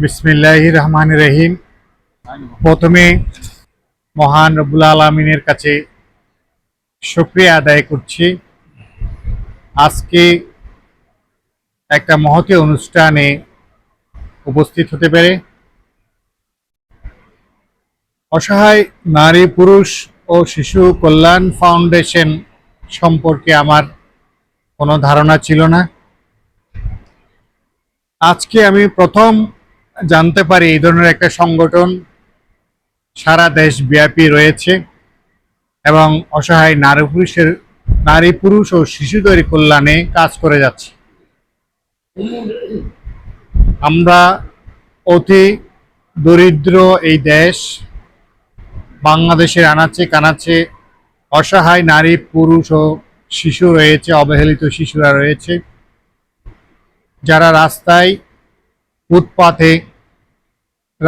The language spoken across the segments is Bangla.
বিসমিল্লাহ রহমান রহিম প্রথমে মহান রবুল আলমিনের কাছে শুক্রিয়া আদায় করছি। আজকে একটা মহতী অনুষ্ঠানে উপস্থিত হতে পেরে অসহায় নারী, পুরুষ ও শিশু কল্যাণ ফাউন্ডেশন সম্পর্কে আমার কোনো ধারণা ছিল না। আজকে আমি প্রথম জানতে পারি এই ধরনের একটা সংগঠন সারা দেশ ব্যাপী রয়েছে এবং অসহায় নারী পুরুষের, নারী পুরুষ ও শিশুদের কল্যাণে কাজ করে যাচ্ছে। আমরা অতি দরিদ্র এই দেশ, বাংলাদেশের আনাচে কানাচে অসহায় নারী পুরুষ ও শিশু রয়েছে, অবহেলিত শিশুরা রয়েছে, যারা রাস্তায় ফুটপাথে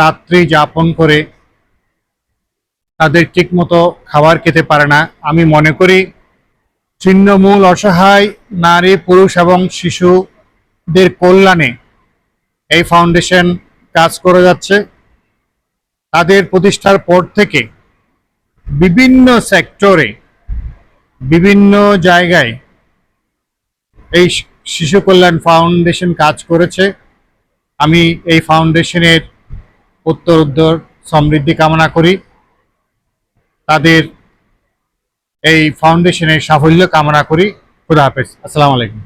রাত্রি যাপন করে তাদের ঠিকমতো খাবার খেতে পারে না। আমি মনে করি ছিন্নমূল অসহায় নারী, পুরুষ এবং শিশুদের কল্যাণে এই ফাউন্ডেশন কাজ করে যাচ্ছে। তাদের প্রতিষ্ঠার পর থেকে বিভিন্ন সেক্টরে, বিভিন্ন জায়গায় এই শিশু কল্যাণ ফাউন্ডেশন কাজ করেছে। আমি এই ফাউন্ডেশনের উত্তর উত্তর সমৃদ্ধি কামনা করি। তাদের এই ফাউন্ডেশনের সাফল্য কামনা করি। খুদা হাফেজ। আসসালামু আলাইকুম।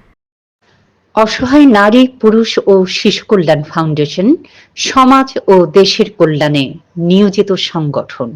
অসহায় নারী, পুরুষ ও শিশু কল্যাণ ফাউন্ডেশন, সমাজ ও দেশের কল্যাণে নিয়োজিত সংগঠন।